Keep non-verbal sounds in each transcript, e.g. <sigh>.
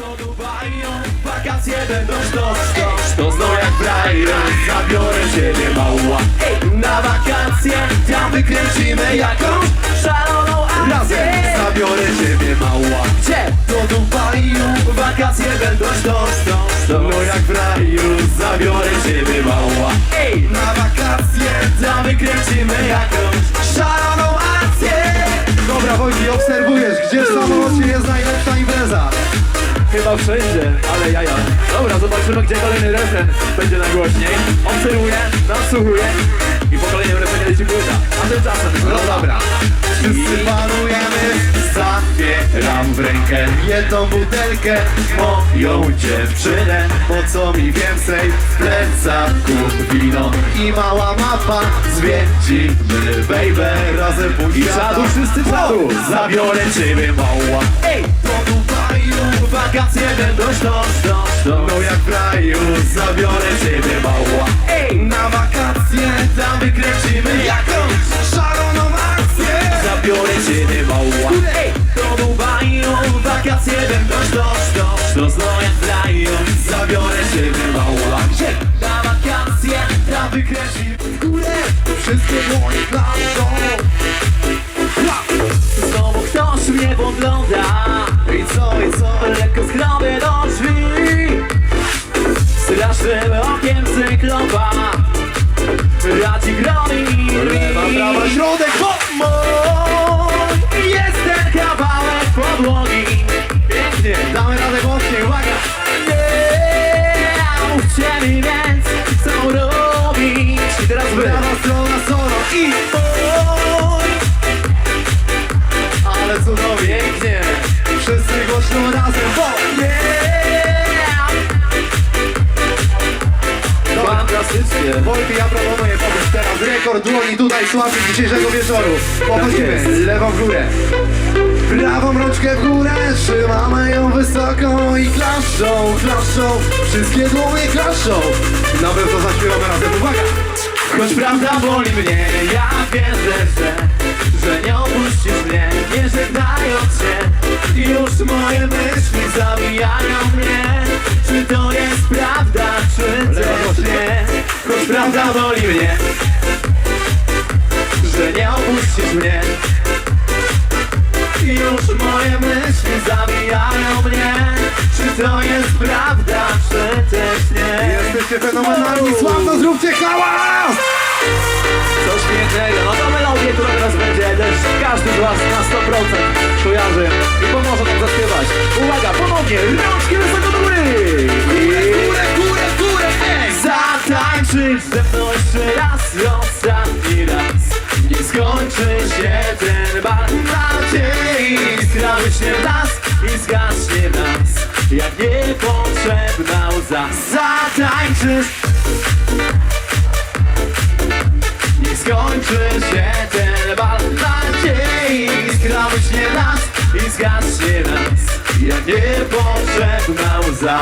Dubaju Wakacje będą sztos, sztos, sztos No jak zabiorę ciebie mała. Ej, Na wakacje wykręcimy jakąś szaloną akcję. Zabiorę ciebie mała. Gdzie? Do Dubaju Wakacje będą sztos, sztos, sztos No jak frajer, zabiorę ciebie mała. Ej, na wakacje tam wykręcimy jakąś szaloną akcję. Dobra Wojtek, obserwujesz, gdzie w samolocie jest najlepsza impreza? Chyba wszędzie, ale jaja. Dobra, zobaczymy gdzie kolejny refren będzie najgłośniej. Obserwuję, nasłuchuję i po kolejnym refrenie leci płyta. A tymczasem, No dobra. Wszyscy panujemy, zabieram w rękę jedną butelkę Moją dziewczynę, po co mi więcej w plecaku wino I mała mapa, zwiedzimy baby, razem pół I czadu, wszyscy czadu. Zabiorę ciebie mała Ej, wakacje będą sztos, sztos, sztos. No jak w raju, zabiorę Radzi gromi Lewa, prawa, środek, hop! Mój jest ten kawałek podłogi. Pięknie Damy radę mocniej, uwaga! Nie mi więc co robić? I teraz wy Prawa strona solo i Mój Ale cudownie, Pięknie. Wszyscy głośno razem, bo Dobra, Fantastycznie. Wojty, ja proponuję rekord dłoni tutaj sławy dzisiejszego wieczoru. Pochodzimy, lewą w górę. Prawą rączkę w górę, trzymamy ją wysoko i klaszczą, klaszczą. Wszystkie dłonie klaszczą. Na pewno zaśpiewamy razem, uwaga! Choć prawda boli mnie, ja wierzę, że Że nie opuścisz mnie, nie żegnając się. Już moje myśli zabijają mnie. Czy to jest prawda, czy też nie? Choć prawda boli mnie Że nie opuścisz mnie. Już moje myśli zabijają mnie. Czy to jest prawda, czy też nie? Jesteście fenomenalni, sławno zróbcie hałas! Coś pięknego, no to melodię, która teraz będzie też każdy z was na 100% kojarzy i pomoże nam zaśpiewać. Uwaga, ponownie, rączki wysoko nadziei. Iskra wyśnie w nas i zgaśnie w nas, jak niepotrzebna łza. Zatańczysz nie skończy się ten bal nadziei Iskra wyśnie nas i zgaśnie nas Jak niepotrzebna łza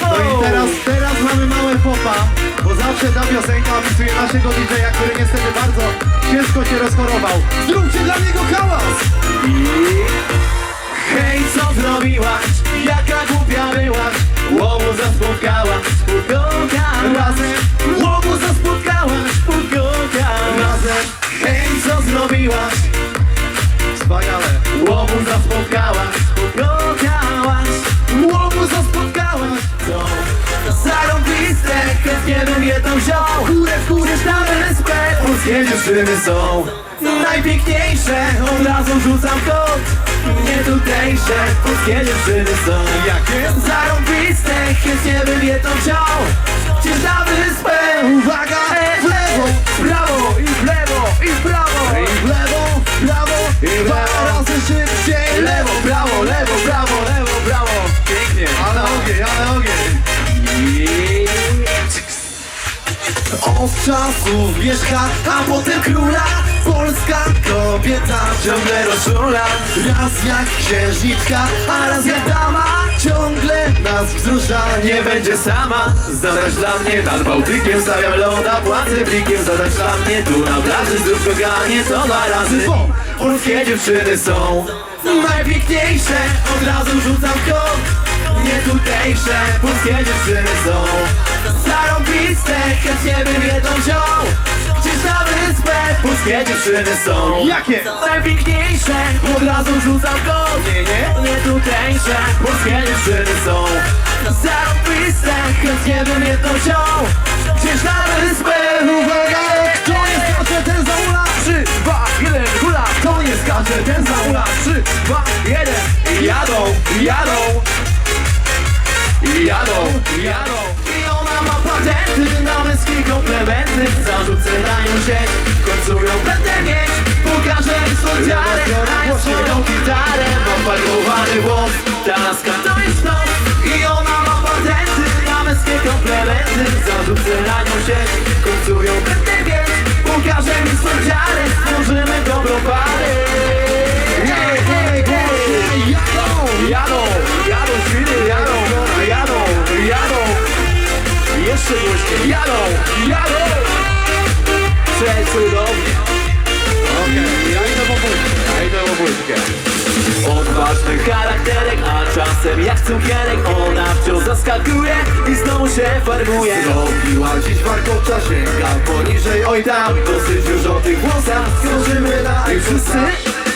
No i teraz, teraz mamy małe popa, bo zawsze ta piosenka opisuje naszego DJ-a, który niestety bardzo ciężko się rozchorował. Zróbcie dla niego hałas! I hej, co zrobiłaś? Jaka głupia byłaś? Łobuza spotkałaś, spotkałaś Razem. Łobuza spotkałaś, spotkałaś Razem. Hej, co zrobiłaś? Wspaniale. Łobuza spotkałaś, Zarąbiste, chętnie bym wziął Górę w górę na wyspę Polskie dziewczyny są Najpiękniejsze, od razu rzucam kod Nie tutejsze, polskie dziewczyny są Jakie? Zarąbiste, czasów wierzcha, a potem króla. Polska kobieta ciągle rozczula. Raz jak księżniczka, a raz jak dama. Ciągle nas wzrusza, nie będzie sama. Zadać dla mnie nad Bałtykiem Stawiam loda, płacę plikiem. Zadać dla mnie tu na plaży Zrób koganie to dwa razy. Bo Polskie dziewczyny są Najpiękniejsze. Od razu rzucam kod Nie tutejsze, polskie dziewczyny są. Zarobiste, chętnie bym jedną wziął. Gdzieś na wyspę, polskie dziewczyny są. Jakie? Najpiękniejsze, od razu rzucam go. Nie, nie, nie tutejsze, polskie dziewczyny są. Zarobiste, chętnie bym jedną wziął. Gdzieś na wyspę, Uwaga, kto nie skacze, ten zaula 3, 2, 1, hula. Kto nie skacze, ten zaula 3, 2, 1 I jadą, jadą I jadą, i ona ma patenty na męskie komplementy nią sieć, w końcu ją będę mieć. Pokażę słodziarę, a ja swoją gitarę. Mam farbowany włos, ta laska to jest to I ona ma patenty na męskie komplementy nią sieć, w końcu ją będę mieć jadą, jadą. Przecudownie Okej, ja idę po ja idę po pójdę. Odważny charakterek, a czasem jak cukierek. Ona wciąż zaskakuje i znowu się farbuje. Zrobiła dziś warkocza, sięga poniżej Oj tam, dosyć już o tych włosach. Skoczymy na I wszyscy.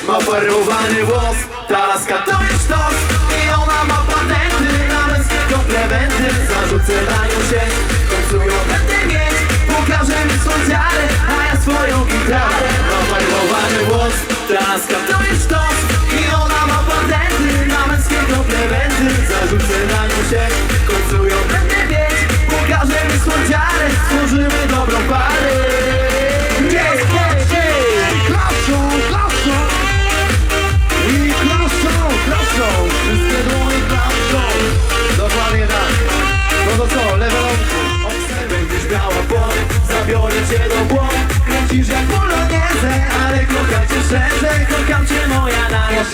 ma farowany włos. Ta laska to jest sztos. I ona ma patenty. Na męskie komplementy. Zarzucę na nią się, w końcu ją będę mieć Pokażę mi słodziarę, a ja swoją gitarę. Ma farowany włos Ta laska to jest sztos. I ona ma patenty na męskie komplementy Zarzucę na nią się, w końcu ją będę mieć Pokażę mi słodziarę, stworzymy dobrą parę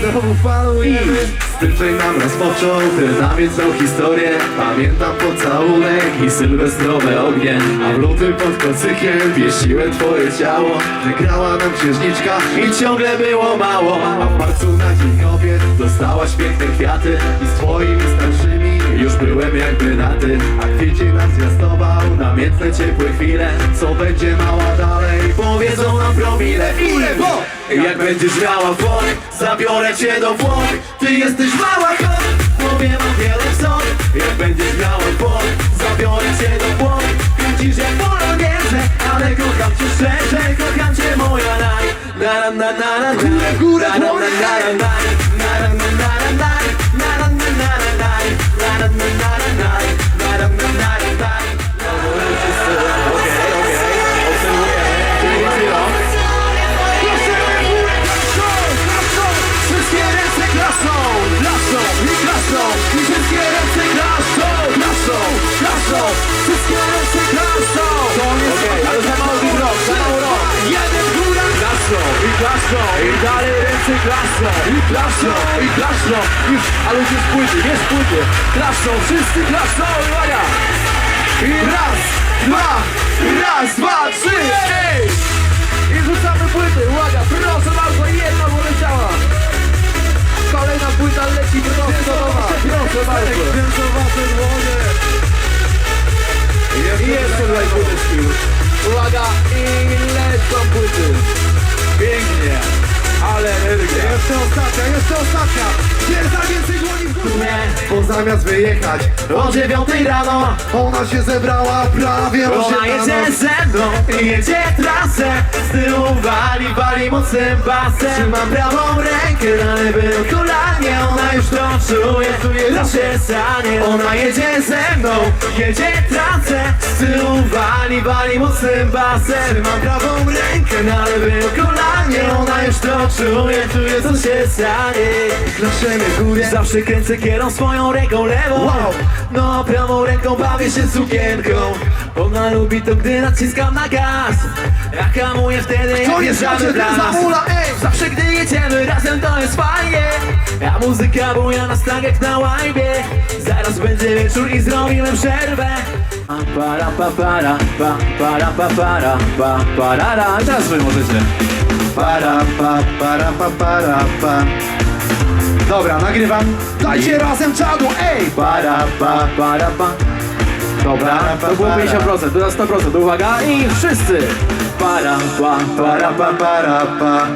Znowu falujemy. Że nam rozpoczął Ten nawiedzał historię. Pamiętam pocałunek i sylwestrowe ognie A w lutym pod kocykiem Pieściłem twoje ciało. Wygrała nam księżniczka I ciągle było mało. A w marcu na dzień kobiet Dostałaś piękne kwiaty. I z twoimi starszymi już byłem jakby na ty A kwiecie nam zwiastował Namiętne ciepłe chwile. Co będzie mała dalej? Powiedzą nam promile. Ile bo Jak będziesz miała woń Zabiorę cię do woń Ty jesteś mała koń Powiem o wiele wzor Jak będziesz miała woń Zabiorę cię do woń Widzisz jak wolno bierze Ale kocham cię szczerze Kocham cię moja naj Na na na na na na Góra, góra, na na na na na ręce klaszą I klaszą, i klaszą Już, ale już jest płyty, jest płyty. Klaszą, wszyscy klaszą, uwaga. I raz, dwa, raz, dwa, trzy, ej! I rzucamy płyty, uwaga, proszę bardzo, jedna poleciała Kolejna płyta leci prosto do was, proszę bardzo. I jeszcze tutaj płyteczki już. Uwaga, i lecą Jeszcze ostatnia, jeszcze ostatnia. Za więcej dłoni w górę. Bo zamiast wyjechać o dziewiątej rano. Ona się zebrała prawie o Ona jedzie ze mną i jedzie trasę. Z tyłu wali, wali mocnym basem. Trzymam prawą rękę na lewym kolanie. Ona już to czuje, czuje rozczesanie Ona jedzie ze mną, jedzie trasę. Z tyłu wali, wali mocnym basem. Trzymam prawą rękę na lewym kolanie. Ona już to czuje, czuje co się stanie Klaszemy w górę Zawsze kręcę kierą swoją ręką lewą Wow. No prawą ręką bawię się sukienką Ona lubi to gdy naciskam na gaz Jak hamuję wtedy To jak jest ten zamula, ej! Zawsze gdy jedziemy razem to jest fajnie A muzyka buja nas tak jak na łajbie Zaraz będzie wieczór i zrobimy przerwę para pa para pa para pa para pa parara. I teraz wy możecie. Para pa, para pa, para pa. Dobra, nagrywam. Dajcie razem czadu, ej! Para pa, Para pa. Dobra, to było 50%, teraz 100%, uwaga i wszyscy! Para pa para para pa, para pa.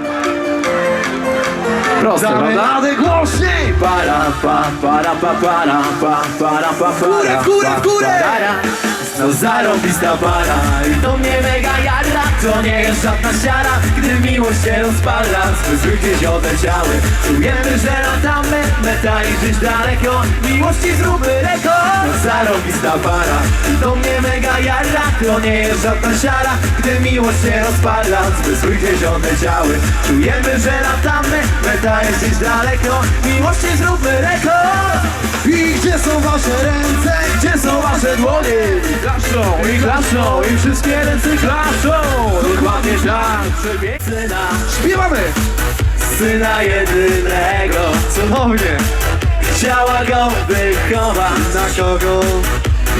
Proste, Damy prawda? radę głośniej! Para pa para pa para pa para pa para górę, w górę, w górę! pa, parara. No zarobista para i to mnie mega jara To nie jest żadna siara, gdy miłość się rozpala. Zmysły gdzieś odleciały Czujemy, że latamy, meta i gdzieś daleko. Miłości zróbmy rekord. No zarobista para. I to mnie mega jara To nie jest żadna siara, gdy miłość się rozpala. Zmysły gdzieś odleciały Czujemy, że latamy, meta jest gdzieś daleko. Miłości zróbmy rekord. I gdzie są wasze ręce? gdzie są wasze dłonie? Klaszczą i klaszczą i wszystkie ręce klaszczą Dokładnie tak, przebiegny na Śpiewamy! syna jedynego Cudownie! Chciała go wychować Na kogo?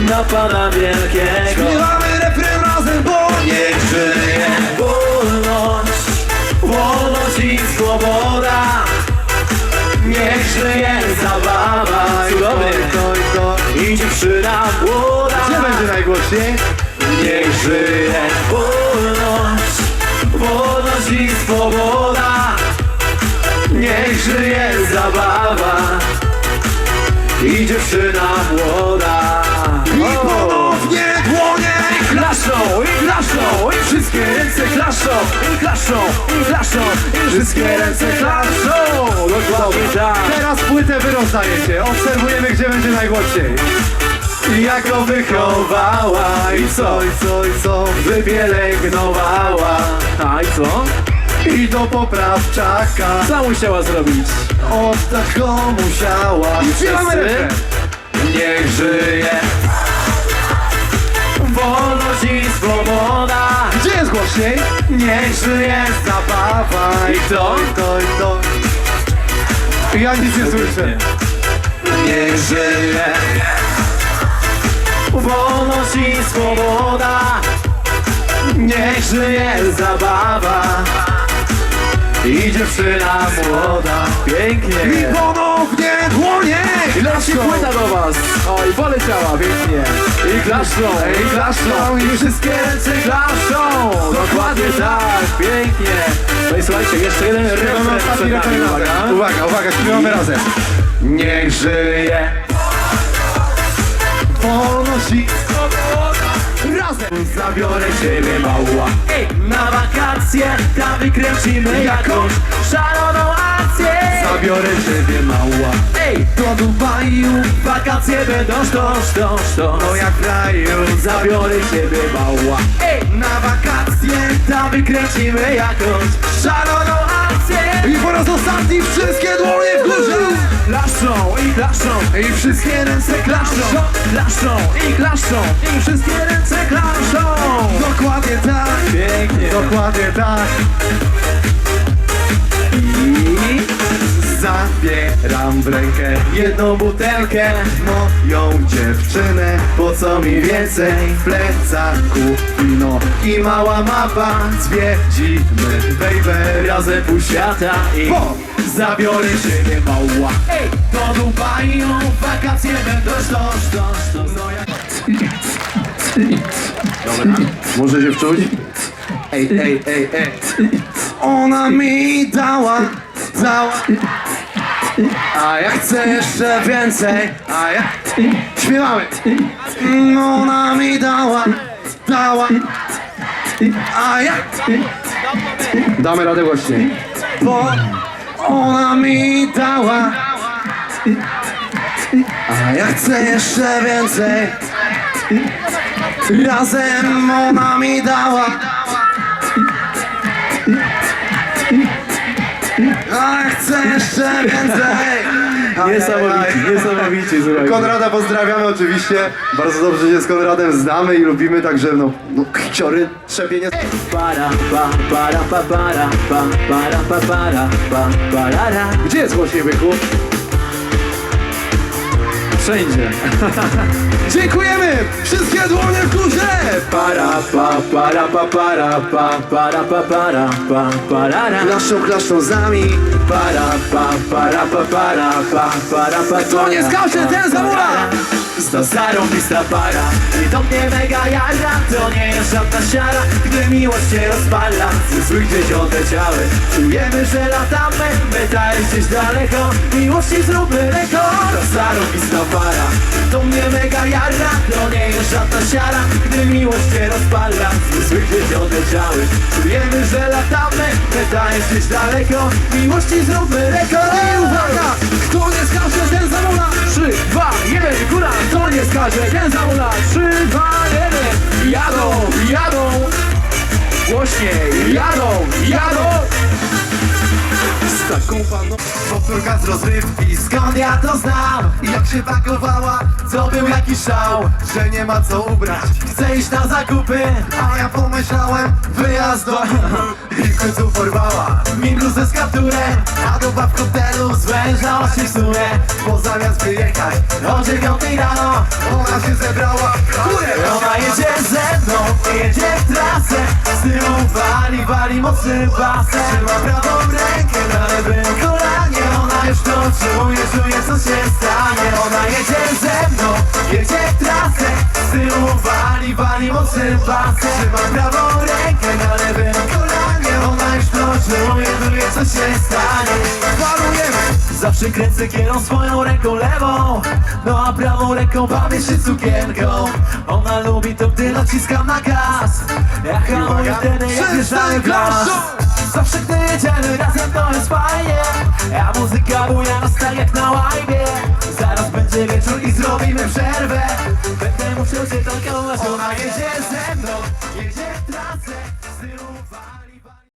na Pana Wielkiego Śpiewamy refren razem, bo nie Niech żyje wolność, wolność i swoboda Niech żyje zabawa to. I dziewczyna młoda Gdzie będzie najgłośniej? Niech żyje wolność, wolność i swoboda Niech żyje zabawa i dziewczyna młoda I ponownie dłonie! I klaszczą, i klaszczą, i wszystkie ręce klaszczą I klaszczą, i klaszczą, i wszystkie ręce klaszczą Dokładnie tak Teraz płytę wy rozdajecie. Obserwujemy, gdzie będzie najgłośniej. Jak go wychowała i co, i co, i co? wypielęgnowała A i co? I do poprawczaka. Co musiała zrobić? Od tak musiała. I Wszyscy? Niech żyje Wolność i swoboda Gdzie jest głośniej? Niech żyje Zabawa I to? i to, i to. Ja nic nie słyszę. Niech żyje Wolność i swoboda. Niech żyje zabawa. I dziewczyna młoda Pięknie. I ponownie dłonie! I leci płyta do was. O i poleciała pięknie. I klaszczą, i klaszczą. I wszystkie ręce klaszczą. Dokładnie tak, pięknie. No i słuchajcie, jeszcze jeden refren uwaga. Uwaga, uwaga, śpiewamy razem. Niech żyje Wolność i Razem zabiorę ciebie mała. Ej, Na wakacje tam wykręcimy jakąś szaloną akcję. Zabiorę ciebie mała. Ej, do Dubaju wakacje będą sztos, sztos, sztos. No jak w raju. Zabiorę ciebie mała. Ej, na wakacje tam wykręcimy jakąś szaloną Klaszczą i wszystkie ręce Klaszczą, klaszczą i klaszczą I wszystkie ręce klaszczą. Dokładnie tak, Pięknie. Dokładnie tak. I Zabieram w rękę jedną butelkę. Moją dziewczynę Po co mi więcej w plecaku wino I mała mapa. Zwiedzimy baby Razem pół świata i Bo zabiorę siebie mała. Ej, do Dubaju wakacje będą sztos, sztos No jak... Dobra, Może się wczuć? Ej, ej, ej, ej. Ona mi dała, dała. A ja chcę jeszcze więcej A ja Śpiewamy. Ona mi dała, dała. A ja Damy radę głośniej Bo ona mi dała. A ja chcę jeszcze więcej. Razem ona mi dała. A chcę jeszcze więcej Niesamowicie, niesamowicie, słuchaj Konrada pozdrawiamy oczywiście. Bardzo dobrze się z Konradem znamy i lubimy Także no, no kciory trzepienie Para, pa, para, pa, para, pa, para, pa, para, pa, parara Gdzie jest głośniej byku? Wszędzie <laughs> Dziękujemy! Wszystkie dłonie w górze! Para pa para pa para pa para pa para pa parara Klaszczą, klaszczą z nami Para pa para pa para pa para pa Kto nie skacze, ten zamula! To zarąbista para I to mnie mega jara. To nie jest żadna siara Gdy miłość się rozpala. Zmysły gdzieś odleciały. Czujemy, że latamy. Meta jest gdzieś daleko. Miłości zróbmy rekord. To zarąbista para To mnie mega jara. To nie jest żadna siara Gdy miłość się rozpala. Zmysły gdzieś odleciały. Czujemy, że latamy. Meta jest gdzieś daleko. Miłości zróbmy rekord. I uwaga! Kto nie skacze, ten zamula! 3, 2, 1, góra! Kto nie skaże, ten zamula! 3, 2, 1 Jadą, jadą! Głośniej, jadą, jadą! Z taką paną Powtórka z rozrywki Skąd ja to znam? I jak się pakowała To był jakiś szał Że nie ma co ubrać Chcę iść na zakupy A ja pomyślałem Wyjazd do <laughs> I w końcu porwała Mi bluzę z A doba w hotelu Zwężała się w sumie Bo zamiast wyjechać O dziewiątej rano Ona się zebrała Górę! Ona jedzie ze mną, jedzie w trasę Z tyłu wali, wali mocny basen Trzyma prawą rękę lewym kolanie Ona już to czuje, czuje co się stanie. Ona jedzie ze mną, jedzie w trasę Z tyłu wali, wali mocny basen. Trzyma prawą rękę na lewym kolanie Ona już to czuje, czuje co się stanie! Zawsze kręcę kierą swoją ręką lewą. No a prawą ręką bawię się cukierką Ona lubi to, gdy naciskam na gaz. Ja hamuję wtedy, jak wjeżdżamy w! Zawsze gdy jedziemy razem, to jest fajnie. A muzyka buja nas tak jak na łajbie. Zaraz będzie wieczór i zrobimy przerwę. Będę musiał się tankować Ona jedzie ze mną, jedzie w trasę